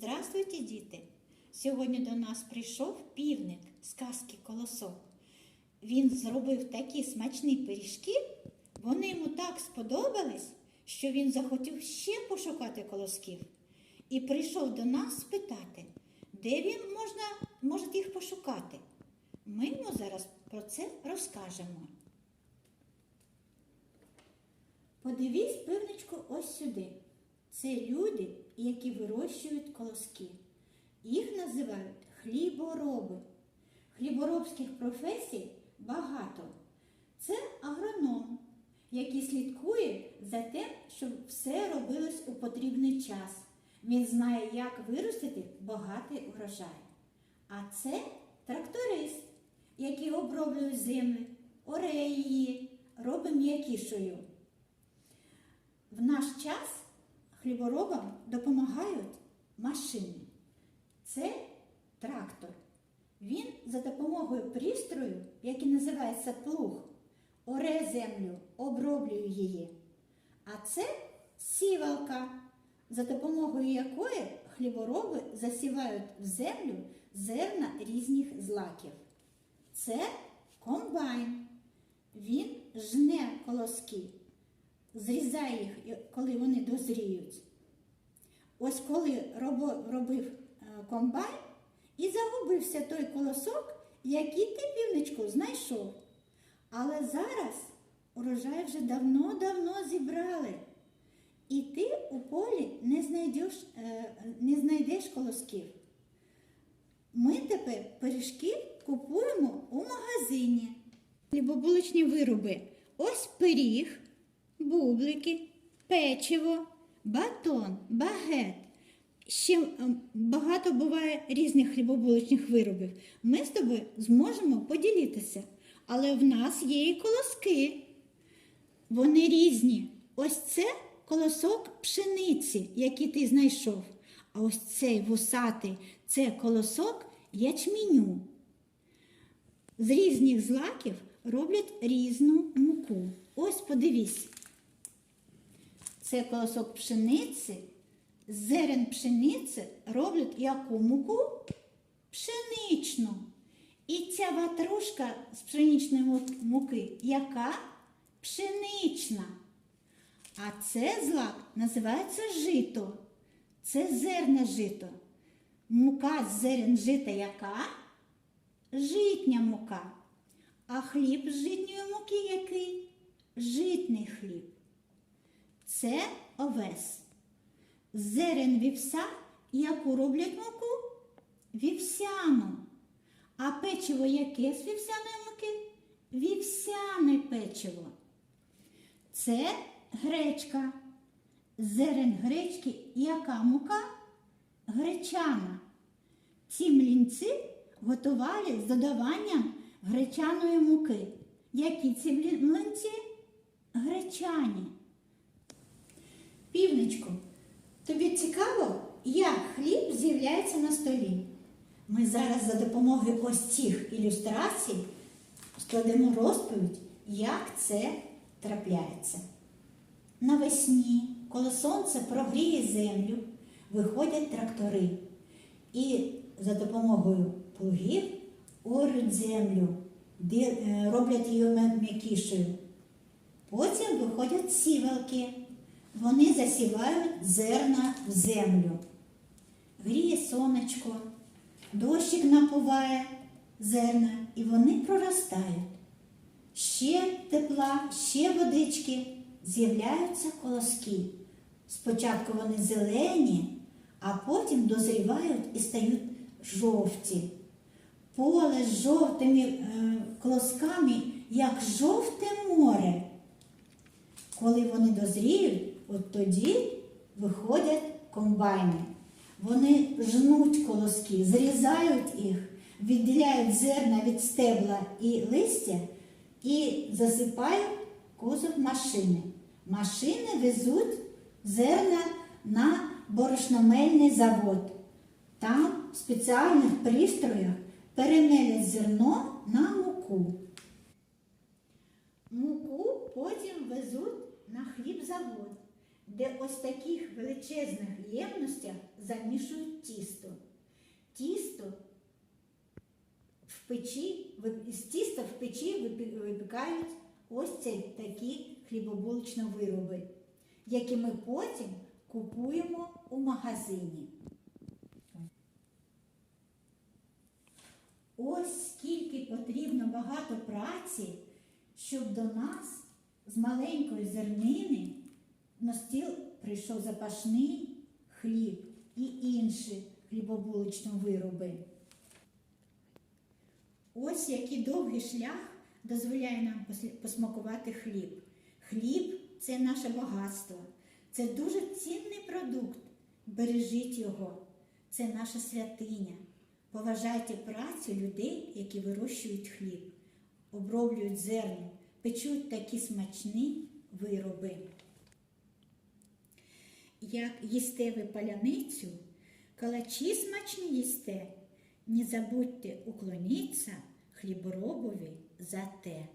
Здравствуйте, діти! Сьогодні до нас прийшов півник з казки Колосок. Він зробив такі смачні пиріжки, вони йому так сподобались, що він захотів ще пошукати колосків. І прийшов до нас спитати, де він можна, може їх пошукати. Ми йому зараз про це розкажемо. Подивись, пивничку, ось сюди. Це люди, які вирощують колоски. Їх називають хлібороби. Хліборобських професій багато. Це агроном, який слідкує за тим, щоб все робилось у потрібний час. Він знає, як виростити багатий урожай. А це тракторист, який оброблює землю, оре її, робить м'якішою. В наш час хліборобам допомагають машини. Це трактор. Він за допомогою пристрою, який називається плуг, оре землю, оброблює її. А це сівалка, за допомогою якої хлібороби засівають в землю зерна різних злаків. Це комбайн. Він жне колоски зрізає їх, коли вони дозріють. Ось коли робив е, комбайн і загубився той колосок, який ти півничку знайшов. Але зараз урожай вже давно-давно зібрали. І ти у полі не знайдеш, е, не знайдеш колосків. Ми тепер пиріжки купуємо у магазині. Хлібобулочні вироби. Ось пиріг, бублики, печиво, батон, багет. Ще багато буває різних хлібобулочних виробів. Ми з тобою зможемо поділитися. Але в нас є і колоски. Вони різні. Ось це колосок пшениці, який ти знайшов. А ось цей вусатий це колосок ячменю. З різних злаків роблять різну муку. Ось подивись. Це колосок пшениці. Зерен пшениці роблять яку муку? Пшеничну. І ця ватрушка з пшеничної муки, яка пшенична. А це злак називається жито. Це зерне жито. Мука з зерен жита яка? Житня мука. А хліб з житньої муки який? Житний хліб. Це овес. Зерен вівса, яку роблять муку? Вівсяну. А печиво яке з вівсяної муки? Вівсяне печиво. Це гречка. Зерен гречки яка мука? Гречана. Ці млінці готували з додаванням гречаної муки. Які ці млинці? Гречані. Півничку, тобі цікаво, як хліб з'являється на столі? Ми зараз за допомогою ось цих ілюстрацій складемо розповідь, як це трапляється. Навесні, коли сонце прогріє землю, виходять трактори і за допомогою плугів орють землю, е, роблять її м'я- м'якішою. Потім виходять сівалки. Вони засівають зерна в землю. Гріє сонечко, дощик напуває зерна, і вони проростають. Ще тепла, ще водички, з'являються колоски. Спочатку вони зелені, а потім дозрівають і стають жовті. Поле з жовтими е, колосками, як жовте море. Коли вони дозріють, от тоді виходять комбайни. Вони жнуть колоски, зрізають їх, відділяють зерна від стебла і листя і засипають кузов машини. Машини везуть зерна на борошномельний завод. Там в спеціальних пристроях перемелять зерно на муку. Муку потім везуть на хлібзавод. Де ось таких величезних ємностях замішують тісто. Тісто в печі, з тіста в печі випікають ось ці такі хлібобулочні вироби, які ми потім купуємо у магазині. Ось скільки потрібно багато праці, щоб до нас з маленької зернини на стіл прийшов запашний хліб і інші хлібобулочні вироби. Ось який довгий шлях дозволяє нам посмакувати хліб. Хліб це наше багатство, це дуже цінний продукт. Бережіть його, це наша святиня. Поважайте працю людей, які вирощують хліб, оброблюють зерно, печуть такі смачні вироби. Як їсте ви паляницю, калачі смачні їсте, не забудьте уклоніться хліборобові за те.